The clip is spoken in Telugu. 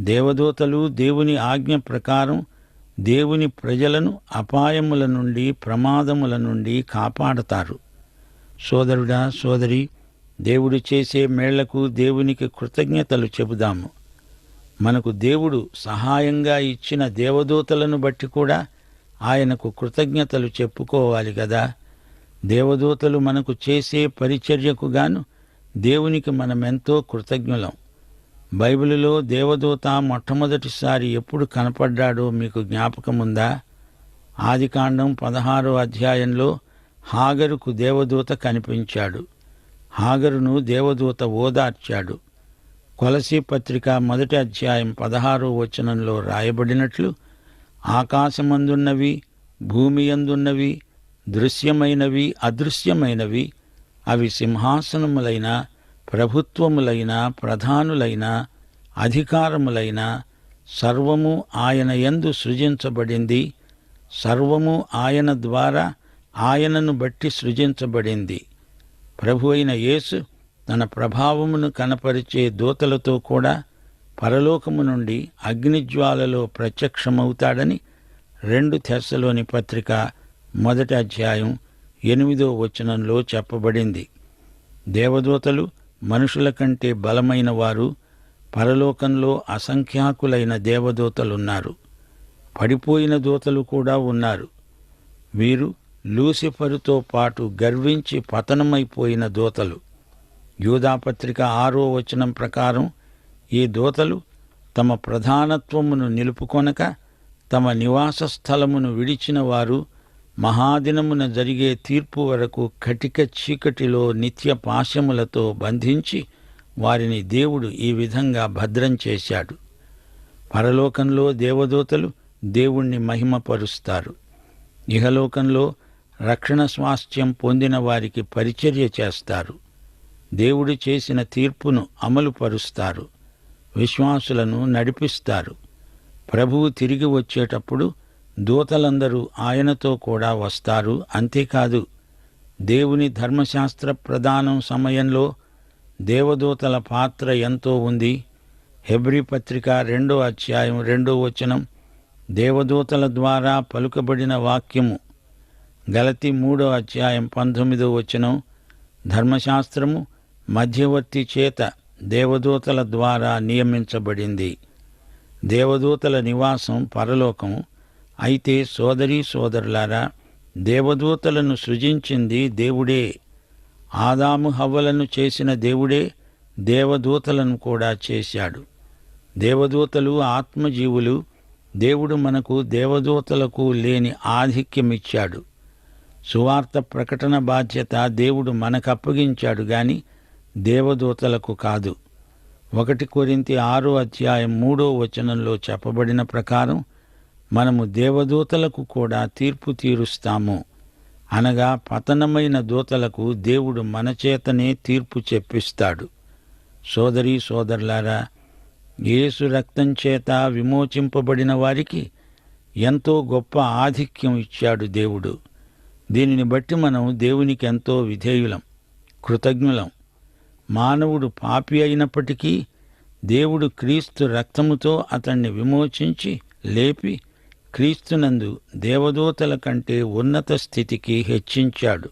దేవదూతలు దేవుని ఆజ్ఞ ప్రకారం దేవుని ప్రజలను అపాయముల నుండి ప్రమాదముల నుండి కాపాడతారు. సోదరుడా సోదరి దేవుడు చేసే మేళ్ళకు దేవునికి కృతజ్ఞతలు చెబుదాము. మనకు దేవుడు సహాయంగా ఇచ్చిన దేవదూతలను బట్టి కూడా ఆయనకు కృతజ్ఞతలు చెప్పుకోవాలి కదా దేవదూతలు మనకు చేసే పరిచర్యకు గాను దేవునికి మనమెంతో కృతజ్ఞులం. బైబిలులో దేవదూత మొట్టమొదటిసారి ఎప్పుడు కనపడ్డాడో మీకు జ్ఞాపకముందా? ఆదికాండం పదహారో అధ్యాయంలో హాగరుకు దేవదూత కనిపించాడు. హాగరును దేవదూత ఓదార్చాడు. కొలసీ పత్రిక మొదటి అధ్యాయం పదహారో వచనంలో రాయబడినట్లు ఆకాశమందున్నవి భూమి అందున్నవి దృశ్యమైనవి అదృశ్యమైనవి అవి సింహాసనములైన ప్రభుత్వములైన ప్రధానులైన అధికారములైన సర్వము ఆయన యందు సృజించబడింది. సర్వము ఆయన ద్వారా ఆయనను బట్టి సృజించబడింది. ప్రభు అయిన యేసు తన ప్రభావమును కనపరిచే దూతలతో కూడా పరలోకము నుండి అగ్నిజ్వాలలో ప్రత్యక్షమవుతాడని రెండు తెస్సలోని పత్రిక మొదటి అధ్యాయం ఎనిమిదో వచనంలో చెప్పబడింది. దేవదూతలు మనుషుల కంటే బలమైన వారు పరలోకంలో అసంఖ్యాకులైన దేవదూతలున్నారు. పడిపోయిన దూతలు కూడా ఉన్నారు. వీరు లూసిఫరుతో పాటు గర్వించి పతనమైపోయిన దూతలు. యూదాపత్రిక ఆరో వచనం ప్రకారం ఈ దూతలు తమ ప్రధానత్వమును నిలుపుకొనక తమ నివాస స్థలమును విడిచిన వారు మహాదినమున జరిగే తీర్పు వరకు కటిక చీకటిలో నిత్య పాశములతో బంధించి వారిని దేవుడు ఈ విధంగా భద్రం చేశాడు. పరలోకంలో దేవదూతలు దేవుణ్ణి మహిమపరుస్తారు. ఇహలోకంలో రక్షణ స్వాస్థ్యం పొందిన వారికి పరిచర్య చేస్తారు. దేవుడు చేసిన తీర్పును అమలుపరుస్తారు. విశ్వాసులను నడిపిస్తారు. ప్రభువు తిరిగి వచ్చేటప్పుడు దూతలందరూ ఆయనతో కూడా వస్తారు. అంతేకాదు దేవుని ధర్మశాస్త్ర ప్రదానం సమయంలో దేవదూతల పాత్ర ఎంతో ఉంది. హెబ్రి పత్రిక రెండో అధ్యాయం రెండో వచనం దేవదూతల ద్వారా పలుకబడిన వాక్యము. గలతి మూడో అధ్యాయం పంతొమ్మిదో వచనం ధర్మశాస్త్రము మధ్యవర్తి చేత దేవదూతల ద్వారా నియమించబడింది. దేవదూతల నివాసం పరలోకం అయితే సోదరీ సోదరులారా దేవదూతలను సృజించింది దేవుడే. ఆదాము హవ్వలను చేసిన దేవుడే దేవదూతలను కూడా చేశాడు. దేవదూతలు ఆత్మజీవులు దేవుడు మనకు దేవదూతలకు లేని ఆధిక్యమిచ్చాడు. సువార్త ప్రకటన బాధ్యత దేవుడు మనకు అప్పగించాడు గాని దేవదూతలకు కాదు. ఒకటి కొరింతి ఆరో అధ్యాయం మూడో వచనంలో చెప్పబడిన ప్రకారం మనము దేవదూతలకు కూడా తీర్పు తీరుస్తాము. అనగా పతనమైన దూతలకు దేవుడు మన చేతనే తీర్పు చెప్పిస్తాడు. సోదరి సోదరులారా యేసు రక్తం చేత విమోచింపబడిన వారికి ఎంతో గొప్ప ఆధిక్యం ఇచ్చాడు దేవుడు. దీనిని బట్టి మనం దేవునికి ఎంతో విధేయులం కృతజ్ఞులం. మానవుడు పాపి అయినప్పటికీ దేవుడు క్రీస్తు రక్తముతో అతన్ని విమోచించి లేపి క్రీస్తునందు దేవదూతల కంటే ఉన్నత స్థితికి హెచ్చించాడు.